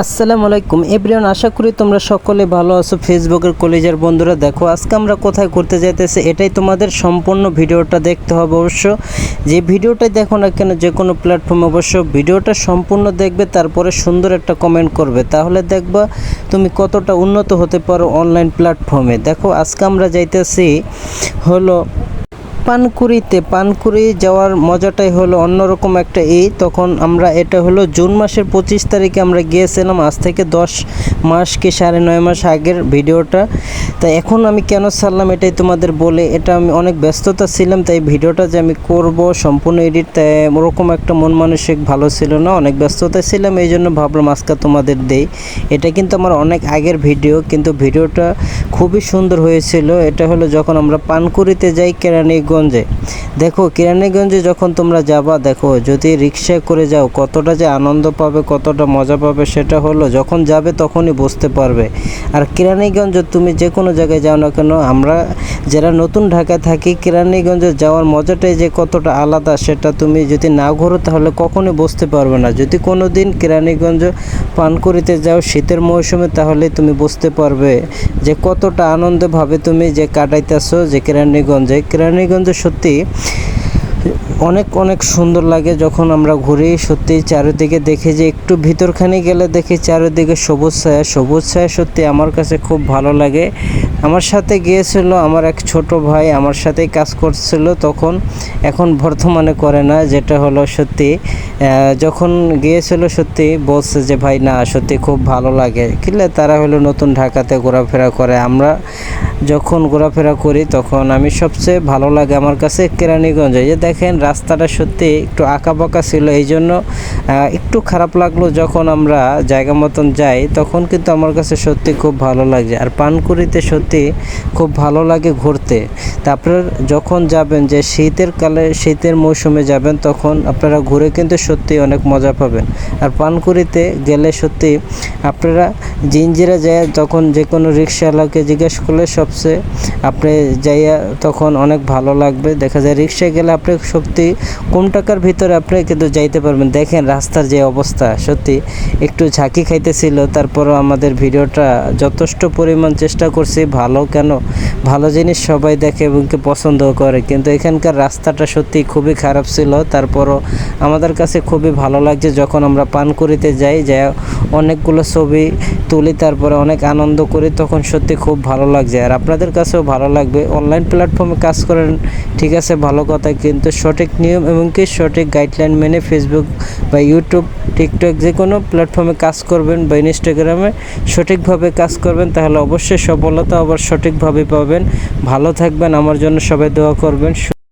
আসসালামু আলাইকুম। এভরিওয়ান, আশা করি তোমরা সকলে ভালো আছো। ফেসবুকের কলেজের বন্ধুরা, দেখো, আজকে আমরা কোথায় করতে যাইতেছি, এটাই তোমাদের সম্পূর্ণ ভিডিওটা দেখতে হবে অবশ্য। যে ভিডিওটাই দেখো না কেন, যে কোনো প্ল্যাটফর্মে অবশ্য ভিডিওটা সম্পূর্ণ দেখবে, তারপরে সুন্দর একটা কমেন্ট করবে। তাহলে দেখবা, তুমি কতটা উন্নত হতে পারো অনলাইন প্ল্যাটফর্মে দেখো, আজকে আমরা যাইতেছি হলো পানকুড়িতে, পানকুড়ি যাওয়ার মজাটাই হলো অন্যরকম একটা এই। তখন আমরা, এটা হলো জুন মাসের পঁচিশ তারিখে আমরা গিয়েছিলাম, আজ থেকে দশ মাস কি সাড়ে নয় মাস আগের ভিডিওটা। তা এখন আমি কেন ছাড়লাম এটাই তোমাদের বলে, এটা আমি অনেক ব্যস্ততা ছিলাম, তাই ভিডিওটা যে আমি করব, সম্পূর্ণ এডিট তাই ওরকম একটা মন মানসিক ভালো ছিল না, অনেক ব্যস্ততা ছিলাম, এই জন্য ভাবলাম আজকে তোমাদের দেই। এটা কিন্তু আমার অনেক আগের ভিডিও, কিন্তু ভিডিওটা খুবই সুন্দর হয়েছিল। এটা হলো যখন আমরা পানকুড়িতে যাই কেরানীগঞ্জে দেখো, কেরানীগঞ্জে যখন তোমরা যাবা, দেখো, যদি রিক্সায় করে যাও, কতটা যে আনন্দ পাবে, কতটা মজা পাবে, সেটা হলো যখন যাবে তখনই বুঝতে পারবে। আর কেরানীগঞ্জ তুমি যে কোনো জায়গায় যাও না কেন, আমরা যারা নতুন ঢাকায় থাকি, কেরানীগঞ্জে যাওয়ার মজাটাই যে কতটা আলাদা, সেটা তুমি যদি না ঘোরো, তাহলে কখনোই বুঝতে পারবে না। যদি কোনো দিন কেরানীগঞ্জ পানকুড়িতে যাও শীতের মৌসুমে, তাহলে তুমি বুঝতে পারবে যে কতটা আনন্দভাবে তুমি যে কাটাইতেছো যে কেরানীগঞ্জে। কেরানীগঞ্জে সত্যি অনেক অনেক সুন্দর লাগে যখন আমরা ঘুরি। সত্যি চারিদিকে দেখি যে একটু ভিতরখানে গেলে দেখি চারিদিকে সবুজ ছায়া। সবুজ ছায়া সত্যি আমার কাছে খুব ভালো লাগে। আমার সাথে গিয়েছিল আমার এক ছোট ভাই, আমার সাথেই কাজ করছিল তখন। এখন বর্তমানে করে না, যেটা হলো সত্যি যখন গিয়েছিল সত্যি বলছে যে, ভাই, না, সত্যি খুব ভালো লাগে। কিলে তারা হলো নতুন ঢাকাতে ঘোরাফেরা করে। আমরা যখন ঘোরাফেরা করি তখন আমি সবচেয়ে ভালো লাগে আমার কাছে কেরানীগঞ্জ। এই যে দেখেন রাস্তাটা সত্যি একটু আঁকা বাঁকা ছিল, এই জন্য একটু খারাপ লাগল যখন আমরা জায়গা মতন যাই, তখন কিন্তু আমার কাছে সত্যি খুব ভালো লাগে আর পানকুড়িতে সত্যি খুব ভালো লাগে ঘুরতে। তারপর যখন যাবেন যে শীতের কালে, শীতের মৌসুমে যাবেন, তখন আপনারা ঘুরে কিন্তু সত্যি অনেক মজা পাবেন। আর পানকুড়িতে গেলে সত্যি আপনারা জিঞ্জিরা যায়, তখন যে কোনো রিক্সাওয়ালাকে জিজ্ঞেস করলে সবচেয়ে আপনি যাইয়া তখন অনেক ভালো লাগবে। দেখা যায় রিক্সায় গেলে আপনি সত্যি কম টাকার ভিতরে আপনি কিন্তু যাইতে পারবেন। দেখেন রাস্তার যে অবস্থা, সত্যি একটু ঝাঁকি খাইতেছিল। তারপরও আমাদের ভিডিওটা যথেষ্ট পরিমাণ চেষ্টা করছি ভালো কেন? ভালো জিনিস সবাই দেখে এবং কি পছন্দ করে। কিন্তু এখানকার রাস্তাটা সত্যি খুবই খারাপ ছিল। তারপরও আমাদের কাছে খুবই ভালো লাগছে যখন আমরা পানকুড়িতে যাই যা অনেকগুলো ছবি তুলি, তারপরে অনেক আনন্দ করি, তখন সত্যি খুব ভালো লাগছে। আর আপনাদের কাছেও ভালো লাগবে। অনলাইন প্ল্যাটফর্মে কাজ করেন, ঠিক আছে, ভালো কথা। কিন্তু সঠিক নিয়ম এবং কি সঠিক গাইডলাইন মেনে ফেসবুক বা ইউটিউব টিকটক যে কোনো প্ল্যাটফর্মে কাজ করবেন বা ইনস্টাগ্রামে সঠিকভাবে কাজ করবেন, তাহলে অবশ্যই সফলতা আবার সঠিকভাবে পাবেন। ভালো থাকবেন, আমার জন্য সবাই দোয়া করবেন।